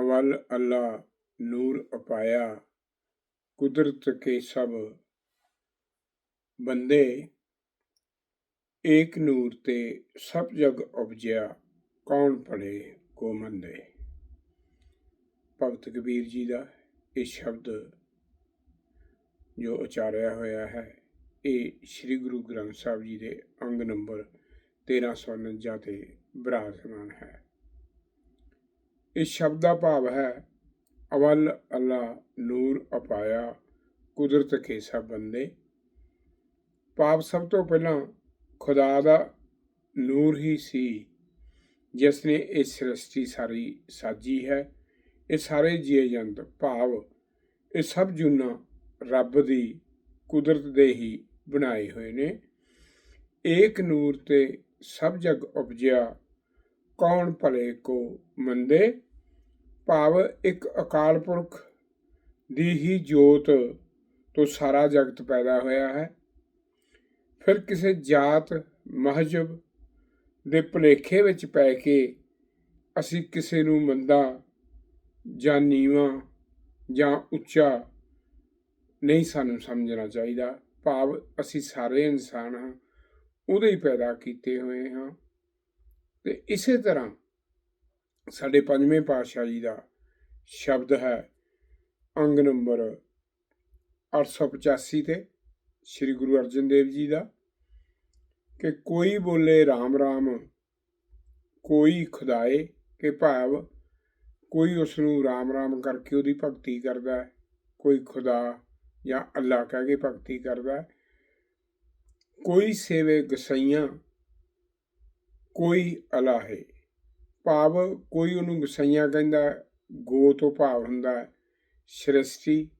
ਅਵਲ ਅੱਲਾ ਨੂਰ ਅਪਾਇਆ। ਕੁਦਰਤ ਕੇ ਸਭ ਬੰਦੇ ਏਕ ਨੂਰ ਤੇ ਸਭ ਜਗ ਉਪਜਿਆ, ਕੌਣ ਪੜੇ ਕੋ ਮੰਦੇ? ਭਗਤ ਕਬੀਰ ਜੀ ਦਾ ਇਹ ਸ਼ਬਦ ਜੋ ਉਚਾਰਿਆ ਹੋਇਆ ਹੈ, ਇਹ ਸ੍ਰੀ ਗੁਰੂ ਗ੍ਰੰਥ ਸਾਹਿਬ ਜੀ ਦੇ ਅੰਗ ਨੰਬਰ 1349 ਤੇ ਬਿਰਾਜਮਾਨ ਹੈ। ਇਸ ਸ਼ਬਦ ਦਾ ਭਾਵ ਹੈ, ਅਵਲ ਅੱਲਾ ਨੂਰ ਅਪਾਇਆ, ਕੁਦਰਤ ਕੇ ਸਭ ਬੰਦੇ। ਪਾਪ ਸਭ ਤੋਂ ਪਹਿਲਾਂ ਖੁਦਾ ਦਾ ਨੂਰ ਹੀ ਸੀ, ਜਿਸ ਨੇ ਇਹ ਸ੍ਰਿਸ਼ਟੀ ਸਾਰੀ ਸਾਜੀ ਹੈ। ਇਹ ਸਾਰੇ ਜੀਵ ਜੰਤ, ਭਾਵ ਇਹ ਸਭ ਜੁਨਾ ਰੱਬ ਦੀ ਕੁਦਰਤ ਦੇ ਹੀ ਬਣਾਏ ਹੋਏ ਨੇ। ਏਕ ਨੂਰ ਤੇ ਸਭ ਜਗ ਉਪਜਿਆ ਕੌਣ ਭਲੇ ਕੋ ਮੰਦੇ? ਭਾਵ ਇੱਕ ਅਕਾਲ ਪੁਰਖ ਦੀ ਹੀ ਜੋਤ ਤੋਂ ਸਾਰਾ ਜਗਤ ਪੈਦਾ ਹੋਇਆ ਹੈ। ਫਿਰ ਕਿਸੇ ਜਾਤ ਮਹਜਬ ਦੇ ਭਲੇਖੇ ਵਿੱਚ ਪੈ ਕੇ ਅਸੀਂ ਕਿਸੇ ਨੂੰ ਮੰਦਾ ਜਾਂ ਨੀਵਾਂ ਜਾਂ ਉੱਚਾ ਨਹੀਂ ਸਾਨੂੰ ਸਮਝਣਾ ਚਾਹੀਦਾ। ਭਾਵ ਅਸੀਂ ਸਾਰੇ ਇਨਸਾਨ ਹਾਂ, ਉਹਦੇ ਹੀ ਪੈਦਾ ਕੀਤੇ ਹੋਏ ਹਾਂ। ਤੇ ਇਸੇ ਤਰ੍ਹਾਂ ਸਾਡੇ ਪੰਜਵੇਂ ਪਾਤਸ਼ਾਹ ਜੀ ਦਾ ਸ਼ਬਦ ਹੈ ਅੰਗ ਨੰਬਰ 885 ਤੇ ਸ੍ਰੀ ਗੁਰੂ ਅਰਜਨ ਦੇਵ ਜੀ ਦਾ ਕਿ ਕੋਈ ਬੋਲੇ RAM RAM ਕੋਈ ਖੁਦਾਏ ਕਿ ਭਾਵ, ਕੋਈ ਉਸ ਨੂੰ RAM RAM ਕਰਕੇ ਉਹਦੀ ਭਗਤੀ ਕਰਦਾ ਹੈ, ਕੋਈ ਖੁਦਾ ਜਾਂ ਅੱਲਾ ਕਹਿ ਕੇ ਭਗਤੀ ਕਰਦਾ ਹੈ, ਕੋਈ ਸੇਵੇ ਗਸਈਆਂ ਕੋਈ ਅਲਾਹੇ ਭਾਵ ਕੋਈ ਉਹਨੂੰ ਗਸਈਆਂ ਕਹਿੰਦਾ ਗੋ ਤੋਂ ਭਾਵ ਹੁੰਦਾ ਸ੍ਰਿਸ਼ਟੀ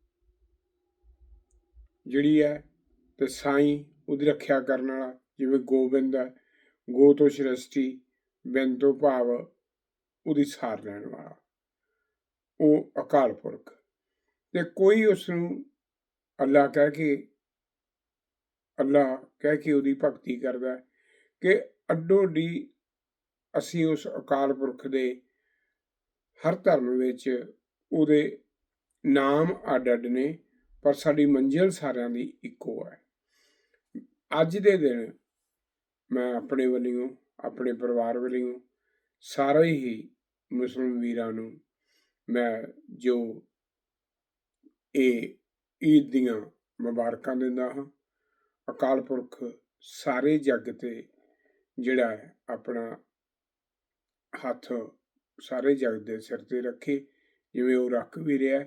ਜਿਹੜੀ ਹੈ ਤੇ ਸਾਈ ਉਹਦੀ ਰੱਖਿਆ ਕਰਨ ਵਾਲਾ, ਜਿਵੇਂ ਗੋਬਿੰਦ ਹੈ ਗੋ ਤੋਂ ਸ੍ਰਿਸ਼ਟੀ, ਬਿੰਦ ਤੋਂ ਭਾਵ ਉਹਦੀ ਸਾਰ ਲੈਣ ਵਾਲਾ। ਉਹ ਅਕਾਲ ਪੁਰਖ। ਤੇ ਕੋਈ ਉਸ ਨੂੰ ਅੱਲਾ ਕਹਿ ਕੇ, ਅੱਲਾ ਕਹਿ ਕੇ ਉਹਦੀ ਭਗਤੀ ਕਰਦਾ ਕਿ ਅੱਡੋ ਡੀ ਅਸੀਂ ਉਸ ਅਕਾਲ ਪੁਰਖ ਦੇ ਹਰ ਧਰਮ ਵਿੱਚ ਉਹਦੇ ਨਾਮ ਅੱਡ ਅੱਡ ਨੇ, ਪਰ ਸਾਡੀ ਮੰਜ਼ਿਲ ਸਾਰਿਆਂ ਦੀ ਇੱਕੋ ਹੈ। ਅੱਜ ਦੇ ਦਿਨ ਮੈਂ ਆਪਣੇ ਵੱਲੋਂ, ਆਪਣੇ ਪਰਿਵਾਰ ਵੱਲੋਂ ਸਾਰੇ ਹੀ ਮੁਸਲਮਾਨ ਵੀਰਾਂ ਨੂੰ ਮੈਂ ਜੋ ਇਹ ਈਦ ਦੀਆਂ ਮੁਬਾਰਕਾਂ ਦਿੰਦਾ ਹਾਂ। ਅਕਾਲ ਪੁਰਖ ਸਾਰੇ ਜੱਗ ਤੇ ਜਿਹੜਾ ਹੈ, ਆਪਣਾ ਹੱਥ ਸਾਰੇ ਜਗ ਦੇ ਸਿਰ ਤੇ ਰੱਖੇ, ਜਿਵੇਂ ਉਹ ਰੱਖ ਵੀ ਰਿਹਾ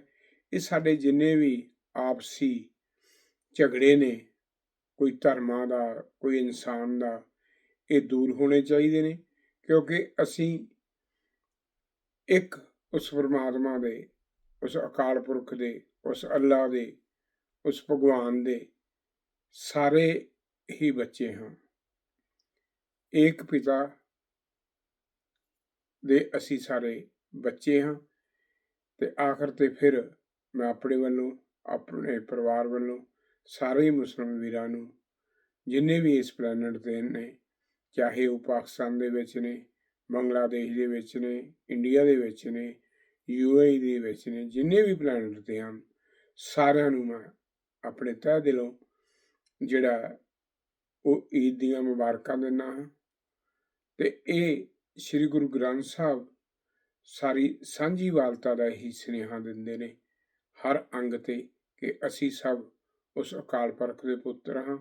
ਇਹ ਸਾਡੇ ਜਿੰਨੇ ਵੀ ਆਪਸੀ ਝਗੜੇ ਨੇ, ਕੋਈ ਧਰਮਾਂ ਦਾ, ਕੋਈ ਇਨਸਾਨ ਦਾ, ਇਹ ਦੂਰ ਹੋਣੇ ਚਾਹੀਦੇ ਨੇ, ਕਿਉਂਕਿ ਅਸੀਂ ਇੱਕ ਉਸ ਪਰਮਾਤਮਾ ਦੇ, ਉਸ ਅਕਾਲ ਪੁਰਖ ਦੇ, ਉਸ ਅੱਲਾ ਦੇ, ਉਸ ਭਗਵਾਨ ਦੇ ਸਾਰੇ ਹੀ ਬੱਚੇ ਹਾਂ। ਏਕ ਪਿਤਾ ਦੇ ਅਸੀਂ ਸਾਰੇ ਬੱਚੇ ਹਾਂ ਤੇ ਆਖਰ ਤੇ ਫਿਰ ਮੈਂ ਆਪਣੇ ਵੱਲੋਂ, ਆਪਣੇ ਪਰਿਵਾਰ ਵੱਲੋਂ, ਸਾਰੇ ਮੁਸਲਮਾਨ ਵੀਰਾਂ ਨੂੰ ਜਿੰਨੇ ਵੀ ਇਸ ਪਲੈਨਟ ਤੇ ਨੇ, ਚਾਹੇ ਉਹ ਪਾਕਿਸਤਾਨ ਦੇ ਵਿੱਚ ਨੇ, ਬੰਗਲਾਦੇਸ਼ ਦੇ ਵਿੱਚ ਨੇ, ਇੰਡੀਆ ਦੇ ਵਿੱਚ ਨੇ ਯੂਏਈ ਦੇ ਵਿੱਚ ਨੇ, ਜਿੰਨੇ ਵੀ ਪਲੈਨਟ ਤੇ ਹਨ, ਸਾਰਿਆਂ ਨੂੰ ਮੈਂ ਆਪਣੇ ਤਹਿ ਦਿਲੋਂ ਜਿਹੜਾ ਉਹ ਈਦ ਦੀਆਂ ਮੁਬਾਰਕਾਂ ਦਿੰਦਾ ਹਾਂ। ਤੇ ਇਹ ਸ੍ਰੀ ਗੁਰੂ ਗ੍ਰੰਥ ਸਾਹਿਬ ਸਾਰੀ ਸਾਂਝੀ ਵਾਲਤਾ ਦਾ ਹੀ ਸੁਨੇਹਾ ਦਿੰਦੇ ਨੇ। ਹਰ ਅੰਗ ਤੇ ਕਿ ਅਸੀਂ ਸਭ ਉਸ ਅਕਾਲ ਪੁਰਖ ਦੇ ਪੁੱਤਰ ਹਾਂ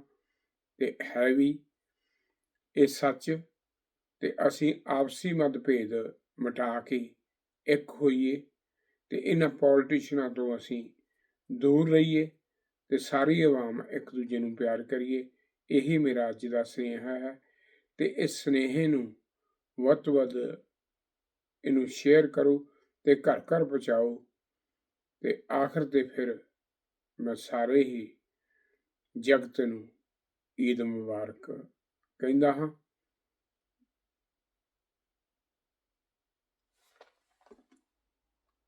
ਤੇ ਹੈ ਵੀ ਇਹ ਸੱਚ ਤੇ ਅਸੀਂ ਆਪਸੀ ਮਤਭੇਦ ਮਿਟਾ ਕੇ ਇੱਕ ਹੋਈਏ ਤੇ ਇਹਨਾਂ ਪੋਲਿਟਿਸ਼ੀਅਨਾਂ ਤੋਂ ਅਸੀਂ ਦੂਰ ਰਹੀਏ ਤੇ ਸਾਰੀ ਆਵਾਮ ਇੱਕ ਦੂਜੇ ਨੂੰ ਪਿਆਰ ਕਰੀਏ। ਇਹੀ ਮੇਰਾ ਅੱਜ ਦਾ ਸੁਨੇਹਾ ਹੈ। ਤੇ ਇਸ ਸੁਨੇਹੇ ਨੂੰ ਵੱਧ ਤੋਂ ਵੱਧ ਇਹਨੂੰ ਸ਼ੇਅਰ ਕਰੋ ਤੇ ਘਰ ਘਰ ਪਹੁੰਚਾਓ ਤੇ ਆਖਰ ਤੇ ਫਿਰ ਮੈਂ ਸਾਰੇ ਹੀ ਜਗਤ ਨੂੰ ਈਦ ਮੁਬਾਰਕ ਕਹਿੰਦਾ ਹਾਂ।